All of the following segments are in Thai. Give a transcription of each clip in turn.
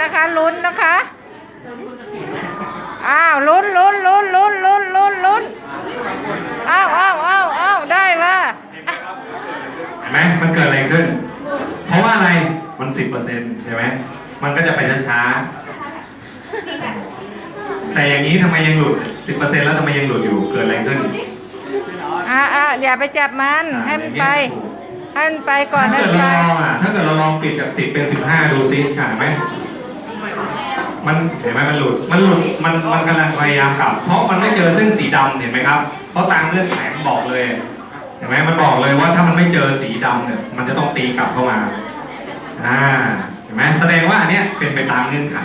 นะคะ ลุ้นนะคะ อ้าวลุ้นลุ้นลุ้นลุ้นลุ้นลุ้นลุ้นอ้าวอ้าวอ้าวอ้าวได้ว่าเห็นไหมมันเกิดอะไรขึ้น เพราะว่าอะไรมันสิบเปอร์เซ็นต์ใช่ไหมมันก็จะไปช้าๆแต่อย่างนี้ทำไมยังหลุดสิบเปอร์เซ็นต์แล้วทำไมยังหลุดอยู่เกิดอะไรขึ้นอ่าอ่าอย่าไปจับมันให้มันไป ให้มันไปก่อนถ้าเกิดเราลองอะถ้าเกิดเราลองปิดจากสิบเป็นสิบห้าดูซิอะเห็นไหมมันเห็นไหมมันหลุด มันหลุด มันมันกำลังพยายามกลับ เพราะมันไม่เจอเส้นสีดำเห็นไหมครับ เพราะตามเงื่อนไขมันบอกเลย เห็นไหมมันบอกเลยว่าถ้ามันไม่เจอสีดำเนี่ยมันจะต้องตีกลับเข้ามา อ่า เห็นไหมแสดงว่าอันเนี้ยเป็นไปตามเงื่อนไข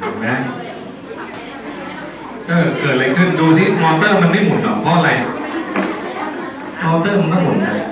เห็ นะ เออเกิดอะไรขึ้นดูซิมอเตอร์มันไม่หมุนหรอเพราะอะไร มอเตอร์มันก็หมุนนะเออ